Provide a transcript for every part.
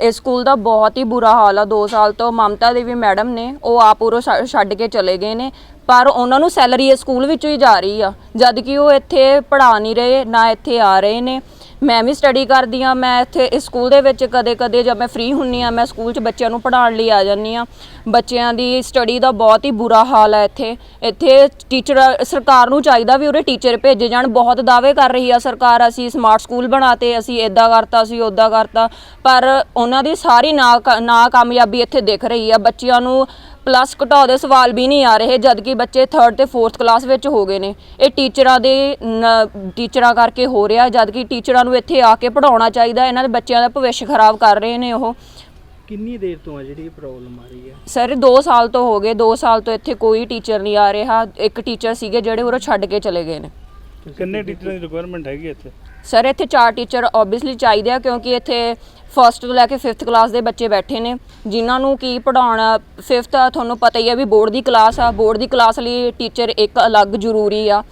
ਇਸ ਸਕੂਲ ਦਾ ਬਹੁਤ ਹੀ ਬੁਰਾ ਹਾਲ ਆ। 2 ਸਾਲ ਤੋਂ ਮਮਤਾ ਦੇਵੀ ਮੈਡਮ ਨੇ, ਉਹ ਆਪ ਉਰੋਂ ਛੱਡ ਛੱਡ ਕੇ ਚਲੇ ਗਏ ਨੇ। ਪਰ ਉਹਨਾਂ ਨੂੰ ਸੈਲਰੀ ਇਸ ਸਕੂਲ ਵਿੱਚੋਂ ਹੀ ਜਾ ਰਹੀ ਆ। ਜਦ ਕਿ ਉਹ ਇੱਥੇ ਪੜ੍ਹਾ ਨਹੀਂ ਰਹੇ, ਨਾ ਇੱਥੇ ਆ ਰਹੇ ਨੇ। ਮੈਂ ਵੀ ਸਟੱਡੀ ਕਰਦੀ ਆ ਮੈਂ ਇੱਥੇ ਇਸ ਸਕੂਲ ਦੇ ਵਿੱਚ ਕਦੇ-ਕਦੇ ਜਦ ਮੈਂ ਫ੍ਰੀ ਹੁੰਨੀ ਆ ਮੈਂ ਸਕੂਲ 'ਚ ਬੱਚਿਆਂ ਨੂੰ ਪੜ੍ਹਾਉਣ ਲਈ ਆ ਜਾਂਦੀ ਆ ਬੱਚਿਆਂ ਦੀ ਸਟੱਡੀ ਦਾ ਬਹੁਤ ਹੀ ਬੁਰਾ ਹਾਲ ਹੈ ਇੱਥੇ। ਇੱਥੇ ਟੀਚਰ ਸਰਕਾਰ ਨੂੰ ਚਾਹੀਦਾ ਵੀ ਉਰੇ ਟੀਚਰ ਭੇਜੇ ਜਾਣ, ਬਹੁਤ ਦਾਅਵੇ ਕਰ ਰਹੀ ਆ ਸਰਕਾਰ, ਅਸੀਂ ਸਮਾਰਟ ਸਕੂਲ ਬਣਾਤੇ, ਅਸੀਂ ਇਦਾਂ ਕਰਤਾ, ਅਸੀਂ ਉਦਾਂ ਕਰਤਾ। ਪਰ ਉਹਨਾਂ ਦੀ ਸਾਰੀ ਨਾ ਨਾ ਕਾਮਯਾਬੀ ਇੱਥੇ ਦਿਖ ਰਹੀ ਆ, ਬੱਚਿਆਂ ਨੂੰ ਪਲੱਸ ਘਟਾਓ ਦੇ ਸਵਾਲ ਵੀ ਨਹੀਂ ਆ ਰਹੇ ਜਦ ਕਿ ਬੱਚੇ 3rd ਤੇ 4th ਕਲਾਸ ਵਿੱਚ ਹੋ ਗਏ ਨੇ। ਇਹ ਟੀਚਰਾਂ ਦੇ ਟੀਚਰਾਂ ਕਰਕੇ ਹੋ ਰਿਹਾ ਜਦ ਕਿ ਟੀਚਰਾਂ ਨੂੰ ਇੱਥੇ ਆ ਕੇ ਪੜਾਉਣਾ ਚਾਹੀਦਾ ਇਹਨਾਂ ਦੇ ਬੱਚਿਆਂ ਦਾ ਭਵਿੱਖ ਖਰਾਬ ਕਰ ਰਹੇ ਨੇ ਉਹ। ਕਿੰਨੀ ਦੇਰ ਤੋਂ ਆ ਜਿਹੜੀ ਪ੍ਰੋਬਲਮ ਆ ਰਹੀ ਹੈ ਸਰ 2 ਸਾਲ ਤੋਂ ਹੋ ਗਏ 2 ਸਾਲ ਤੋਂ ਇੱਥੇ ਕੋਈ ਟੀਚਰ ਨਹੀਂ ਆ ਰਿਹਾ। ਇੱਕ ਟੀਚਰ ਸੀਗੇ ਜਿਹੜੇ ਉਰੋਂ ਛੱਡ ਕੇ ਚਲੇ ਗਏ ਨੇ। ਕਿੰਨੇ ਟੀਚਰਾਂ ਦੀ ਰਿਕੁਆਇਰਮੈਂਟ ਹੈਗੀ ਇੱਥੇ? ਸਰ ਇੱਥੇ ਚਾਰ ਟੀਚਰ ਆਬਵੀਅਸਲੀ ਚਾਹੀਦੇ ਆ ਕਿਉਂਕਿ ਇੱਥੇ ਫਸਟ ਤੋਂ ਲੈ ਕੇ 5th ਕਲਾਸ ਦੇ ਬੱਚੇ ਬੈਠੇ ਨੇ, ਜਿਨ੍ਹਾਂ ਨੂੰ ਕੀ ਪੜਾਉਣਾ 5th ਤੁਹਾਨੂੰ ਪਤਾ ਹੀ ਆ ਵੀ ਬੋਰਡ ਦੀ ਕਲਾਸ ਆ ਬੋਰਡ ਦੀ ਕਲਾਸ ਲਈ ਟੀਚਰ ਇੱਕ ਅਲੱਗ ਜ਼ਰੂਰੀ ਆ।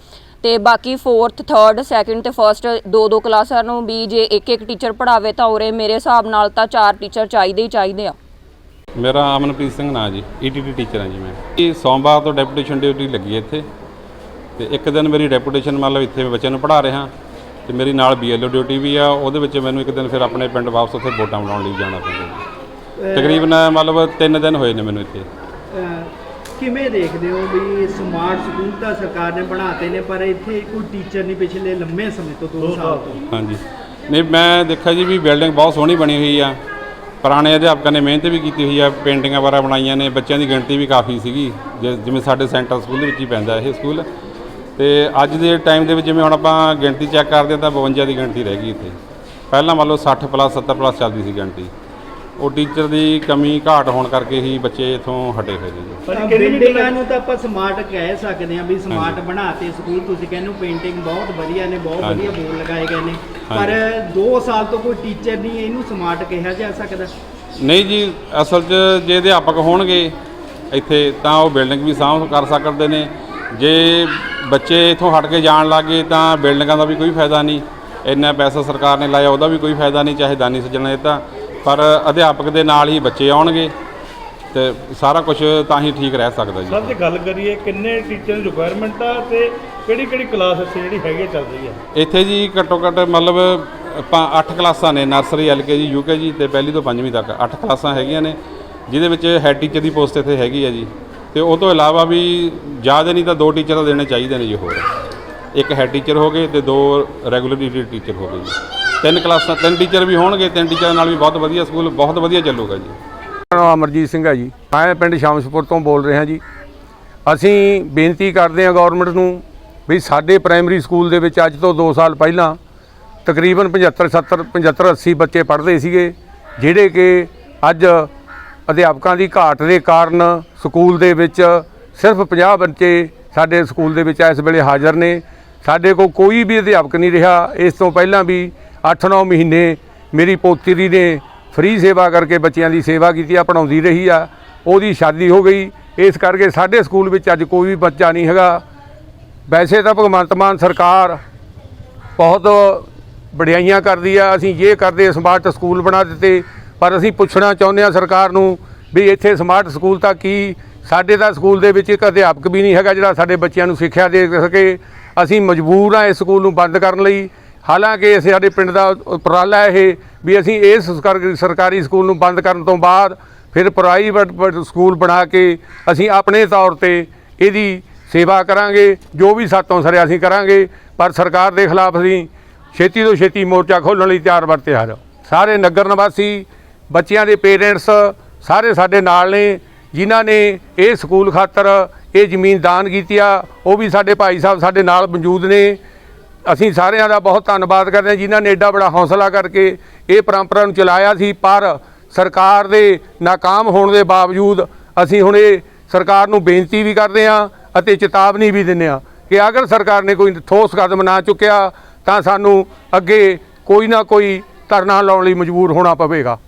ਤੇ ਬਾਕੀ 4th 3rd 2nd ਤੇ 1st ਦੋ ਦੋ ਕਲਾਸਾਂ ਨੂੰ ਵੀ ਜੇ ਇੱਕ ਇੱਕ ਟੀਚਰ ਪੜਾਵੇ ਤਾਂ ਉਰੇ ਮੇਰੇ ਹਿਸਾਬ ਨਾਲ ਤਾਂ ਚਾਰ ਟੀਚਰ ਚਾਹੀਦੇ ਹੀ ਚਾਹੀਦੇ ਆ। ਮੇਰਾ ਅਮਨਪ੍ਰੀਤ ਸਿੰਘ ਨਾਂ ਜੀ ਈਟੀਟੀ ਟੀਚਰ ਹਾਂ ਜੀ ਮੈਂ। ਇਹ ਸੋਮਵਾਰ ਤੋਂ ਡੈਪੂਟੇਸ਼ਨ ਡਿਊਟੀ ਲੱਗੀ ਹੈ ਇੱਥੇ, ਤੇ ਇੱਕ ਦਿਨ ਮੇਰੀ ਡੈਪੂਟੇਸ਼ਨ ਮਤਲਬ ਇੱਥੇ ਬੱਚਿਆਂ ਨੂੰ ਪੜ੍ਹਾ ਰਿਹਾ। ਤੇ ਮੇਰੀ ਨਾਲ ਬੀਐਲਓ ਡਿਊਟੀ ਵੀ ਆ ਉਹਦੇ ਵਿੱਚ ਮੈਨੂੰ ਇੱਕ ਦਿਨ ਫਿਰ ਆਪਣੇ ਪਿੰਡ ਵਾਪਸ ਉੱਥੇ ਵੋਟਾਂ ਬਣਾਉਣ ਲਈ ਜਾਣਾ ਪੈਂਦਾ ਤਕਰੀਬਨ ਮਤਲਬ 3 ਦਿਨ ਹੋਏ ਨੇ ਮੈਨੂੰ ਇੱਥੇ। ਕਿਵੇਂ ਦੇਖਦੇ ਹੋ ਵੀ ਸਮਾਰਟ ਸਕੂਲ ਤਾਂ ਸਰਕਾਰ ਨੇ ਬਣਾਤੇ ਨੇ ਪਰ ਇੱਥੇ ਕੋਈ ਟੀਚਰ ਨਹੀਂ ਪਿਛਲੇ ਲੰਮੇ ਸਮੇਂ ਤੋਂ 2 ਸਾਲ ਤੋਂ? ਹਾਂਜੀ। ਨਹੀਂ ਮੈਂ ਦੇਖਿਆ ਜੀ ਵੀ ਬਿਲਡਿੰਗ ਬਹੁਤ ਸੋਹਣੀ ਬਣੀ ਹੋਈ ਆ। ਪੁਰਾਣੇ ਅਧਿਆਪਕਾਂ ਨੇ ਮਿਹਨਤ ਵੀ ਕੀਤੀ ਹੋਈ ਆ ਪੇਂਟਿੰਗਾਂ ਵਗੈਰਾ ਬਣਾਈਆਂ ਨੇ ਬੱਚਿਆਂ ਦੀ ਗਿਣਤੀ ਵੀ ਕਾਫੀ ਸੀਗੀ ਜਿ- ਜਿਵੇਂ ਸਾਡੇ ਸੈਂਟਰ ਸਕੂਲ ਦੇ ਵਿੱਚ ਹੀ ਪੈਂਦਾ ਇਹ ਸਕੂਲ। ਤੇ ਅੱਜ ਦੇ ਟਾਈਮ ਦੇ ਵਿੱਚ ਜਿਵੇਂ ਹੁਣ ਆਪਾਂ ਗਿਣਤੀ ਚੈੱਕ ਕਰਦੇ ਹਾਂ ਤਾਂ 52 ਦੀ ਗਿਣਤੀ ਰਹਿ ਗਈ ਇੱਥੇ। ਪਹਿਲਾਂ ਮੰਨ ਲਓ 60 ਪਲੱਸ 70 ਪਲੱਸ ਚੱਲਦੀ ਸੀ ਗਿਣਤੀ। ਉਹ ਟੀਚਰ ਦੀ ਕਮੀ ਘਾਟ ਹੋਣ ਕਰਕੇ ਹੀ ਬੱਚੇ ਇਥੋਂ ਹਟੇ ਹੋਏ ਨੇ ਜੀ। ਪਰ ਬਿਲਡਿੰਗਾਂ ਨੂੰ ਤਾਂ ਆਪਾਂ ਸਮਾਰਟ ਕਹਿ ਸਕਦੇ ਹਾਂ ਵੀ ਸਮਾਰਟ ਬਣਾਤੇ ਸਕੂਲ। ਤੁਸੀਂ ਕਹਿੰਦੇ ਹੋ ਪੇਂਟਿੰਗ ਬਹੁਤ ਵਧੀਆ ਨੇ ਬਹੁਤ। ਵਧੀਆ ਬੋਰਡ ਲਗਾਏ ਗਏ ਨੇ। ਪਰ 2 ਸਾਲ ਤੋਂ ਕੋਈ ਟੀਚਰ ਨਹੀਂ ਇਹਨੂੰ ਸਮਾਰਟ ਕਿਹਾ ਜਾ ਸਕਦਾ। ਨਹੀਂ ਜੀ ਅਸਲ 'ਚ ਜੇ ਅਧਿਆਪਕ ਹੋਣਗੇ ਇੱਥੇ ਤਾਂ ਉਹ ਬਿਲਡਿੰਗ ਵੀ ਸਾਂਭ ਕਰ ਸਕਦੇ ਨੇ। ਜੇ ਬੱਚੇ ਇਥੋਂ ਹਟ ਕੇ ਜਾਣ ਲੱਗੇ ਤਾਂ ਬਿਲਡਿੰਗਾਂ ਦਾ ਵੀ ਕੋਈ ਫਾਇਦਾ ਨਹੀਂ। ਇੰਨਾ ਪੈਸਾ ਸਰਕਾਰ ਨੇ ਲਾਇਆ ਉਹਦਾ ਵੀ ਕੋਈ ਫਾਇਦਾ ਨਹੀਂ ਚਾਹੇ ਦਾਨੀ ਸੱਜਣਾ ਦਿੱਤਾ। ਪਰ ਅਧਿਆਪਕ ਦੇ ਨਾਲ ਹੀ ਬੱਚੇ ਆਉਣਗੇ ਤੇ ਸਾਰਾ ਕੁਝ ਤਾਂ ਹੀ ਠੀਕ ਰਹਿ ਸਕਦਾ ਜੀ। ਸਰ ਜੇ ਗੱਲ ਕਰੀਏ ਕਿੰਨੇ ਟੀਚਰ ਦੀ ਰਿਕੁਆਇਰਮੈਂਟ ਆ ਤੇ ਕਿਹੜੀ ਕਿਹੜੀ ਕਲਾਸ ਇੱਥੇ ਜਿਹੜੀ ਹੈਗੀ ਆ ਚੱਲ ਰਹੀ ਆ? ਇੱਥੇ ਜੀ ਘੱਟੋ ਘੱਟ ਮਤਲਬ ਆਪਾਂ 8 ਕਲਾਸਾਂ ਨੇ ਨਰਸਰੀ ਐਲਕੇਜੀ ਯੂਕੇਜੀ ਤੇ ਪਹਿਲੀ ਤੋਂ ਪੰਜਵੀਂ ਤੱਕ 8 ਕਲਾਸਾਂ ਹੈਗੀਆਂ ਨੇ ਜਿਹਦੇ ਵਿੱਚ ਹੈਡ ਟੀਚਰ ਦੀ ਪੋਸਟ ਇੱਥੇ ਹੈਗੀ ਹੈ ਜੀ। ਤੇ ਉਹ ਤੋਂ ਇਲਾਵਾ ਵੀ ਜ਼ਿਆਦਾ ਨਹੀਂ ਤਾਂ ਦੋ ਟੀਚਰ ਦੇਣੇ ਚਾਹੀਦੇ ਨੇ ਜੀ ਹੋਰ। ਇੱਕ ਹੈਡ ਟੀਚਰ ਹੋ ਗਏ ਤੇ ਦੋ ਰੈਗੂਲਰ ਟੀਚਰ ਹੋ ਗਏ ਜੀ। ਤਿੰਨ ਕਲਾਸਾਂ, ਤਿੰਨ ਟੀਚਰ ਵੀ ਹੋਣਗੇ, ਤਿੰਨ ਟੀਚਰਾਂ ਨਾਲ ਵੀ ਬਹੁਤ ਵਧੀਆ ਸਕੂਲ, ਬਹੁਤ ਵਧੀਆ ਚੱਲੂਗਾ ਜੀ। ਮੇਰਾ ਨਾਮ ਅਮਰਜੀਤ ਸਿੰਘ ਹੈ ਜੀ। ਮੈਂ ਪਿੰਡ ਸ਼ਾਮਸਪੁਰ ਤੋਂ ਬੋਲ ਰਿਹਾ ਜੀ। ਅਸੀਂ ਬੇਨਤੀ ਕਰਦੇ ਹਾਂ ਗਵਰਨਮੈਂਟ ਨੂੰ ਵੀ ਸਾਡੇ ਪ੍ਰਾਇਮਰੀ ਸਕੂਲ ਦੇ ਵਿੱਚ ਅੱਜ ਤੋਂ 2 ਸਾਲ ਪਹਿਲਾਂ ਤਕਰੀਬਨ 75 70 75 80 ਬੱਚੇ ਪੜ੍ਹਦੇ ਸੀਗੇ, ਜਿਹੜੇ ਕਿ ਅੱਜ ਅਧਿਆਪਕਾਂ ਦੀ ਘਾਟ ਦੇ ਕਾਰਨ ਸਕੂਲ ਦੇ ਵਿੱਚ ਸਿਰਫ 50 ਬੱਚੇ ਸਾਡੇ ਸਕੂਲ ਦੇ ਵਿੱਚ ਇਸ ਵੇਲੇ ਹਾਜ਼ਰ ਨੇ। ਸਾਡੇ ਕੋਲ ਕੋਈ ਵੀ ਅਧਿਆਪਕ ਨਹੀਂ ਰਿਹਾ। ਇਸ ਤੋਂ ਪਹਿਲਾਂ ਵੀ 8-9 ਮਹੀਨੇ ਮੇਰੀ ਪੋਤਰੀ ਨੇ ਫ੍ਰੀ ਸੇਵਾ ਕਰਕੇ ਬੱਚਿਆਂ ਦੀ ਸੇਵਾ ਕੀਤੀ ਆ ਪੜਾਉਂਦੀ ਰਹੀ ਆ। ਉਹਦੀ ਸ਼ਾਦੀ ਹੋ ਗਈ। ਇਸ ਕਰਕੇ ਸਾਡੇ ਸਕੂਲ ਵਿੱਚ ਅੱਜ ਕੋਈ ਵੀ ਬੱਚਾ ਨਹੀਂ ਹੈਗਾ। ਵੈਸੇ ਤਾਂ ਭਗਵੰਤ ਮਾਨ ਸਰਕਾਰ ਬਹੁਤ ਵਡਿਆਈਆਂ ਕਰਦੀ ਆ। ਅਸੀਂ ਇਹ ਕਰਦੇ ਸਮਾਰਟ ਸਕੂਲ ਬਣਾ ਦਿੱਤੇ। ਪਰ ਅਸੀਂ ਪੁੱਛਣਾ ਚਾਹੁੰਦੇ ਆ ਸਰਕਾਰ ਨੂੰ ਵੀ ਇੱਥੇ ਸਮਾਰਟ ਸਕੂਲ ਤਾਂ ਕੀ? ਸਾਡੇ ਤਾਂ ਸਕੂਲ ਦੇ ਵਿੱਚ ਇੱਕ ਅਧਿਆਪਕ ਵੀ ਨਹੀਂ ਹੈਗਾ ਜਿਹੜਾ ਸਾਡੇ ਬੱਚਿਆਂ ਨੂੰ ਸਿੱਖਿਆ ਦੇ ਸਕੇ। ਅਸੀਂ ਮਜਬੂਰ ਆ ਇਸ ਸਕੂਲ ਨੂੰ ਬੰਦ ਕਰਨ ਲਈ। ਹਾਲਾਂਕਿ ਅਸੀਂ ਸਾਡੇ ਪਿੰਡ ਦਾ ਉਪਰਾਲਾ ਇਹ, ਵੀ ਅਸੀਂ ਇਸ ਸਰਕਾਰ- ਸਰਕਾਰੀ ਸਕੂਲ ਨੂੰ ਬੰਦ ਕਰਨ ਤੋਂ ਬਾਅਦ ਫਿਰ ਪ੍ਰਾਈਵੇਟ ਸਕੂਲ ਬਣਾ ਕੇ ਅਸੀਂ ਆਪਣੇ ਤੌਰ ਤੇ ਇਹਦੀ ਸੇਵਾ ਕਰਾਂਗੇ, ਜੋ ਵੀ ਸਾਤੋਂ ਸਰਿਆ ਅਸੀਂ ਕਰਾਂਗੇ। ਪਰ ਸਰਕਾਰ ਦੇ ਖਿਲਾਫ ਅਸੀਂ ਛੇਤੀ ਤੋਂ ਛੇਤੀ ਮੋਰਚਾ ਖੋਲ੍ਹਣ ਲਈ ਤਿਆਰ ਬਰ ਤਿਆਰ ਸਾਰੇ ਨਗਰ ਨਿਵਾਸੀ ਬੱਚਿਆਂ ਦੇ ਪੇਰੈਂਟਸ ਸਾਰੇ ਸਾਡੇ ਨਾਲ ਨੇ, ਜਿਨ੍ਹਾਂ ਨੇ ਇਹ ਸਕੂਲ ਖਾਤਰ ਇਹ ਜ਼ਮੀਨ ਦਾਨ ਕੀਤੀ ਆ, ਉਹ ਵੀ ਸਾਡੇ ਭਾਈ ਸਾਹਿਬ ਸਾਡੇ ਨਾਲ ਮੌਜੂਦ ਨੇ। ਅਸੀਂ ਸਾਰਿਆਂ ਦਾ ਬਹੁਤ ਧੰਨਵਾਦ ਕਰਦੇ ਹਾਂ, ਜਿਨ੍ਹਾਂ ਨੇ ਐਡਾ ਬੜਾ ਹੌਸਲਾ ਕਰਕੇ ਇਹ ਪਰੰਪਰਾ ਨੂੰ ਚਲਾਇਆ ਸੀ, ਪਰ ਸਰਕਾਰ ਦੇ ਨਾਕਾਮ ਹੋਣ ਦੇ ਬਾਵਜੂਦ ਅਸੀਂ ਹੁਣ ਇਹ ਸਰਕਾਰ ਨੂੰ ਬੇਨਤੀ ਵੀ ਕਰਦੇ ਹਾਂ ਅਤੇ ਚੇਤਾਵਨੀ ਵੀ ਦਿੰਦੇ ਹਾਂ ਕਿ ਅਗਰ ਸਰਕਾਰ ਨੇ ਕੋਈ ਠੋਸ ਕਦਮ ਨਾ ਚੁੱਕਿਆ, ਤਾਂ ਸਾਨੂੰ ਅੱਗੇ ਕੋਈ ਨਾ ਕੋਈ ਧਰਨਾ ਲਾਉਣ ਲਈ ਮਜਬੂਰ ਹੋਣਾ ਪਵੇਗਾ।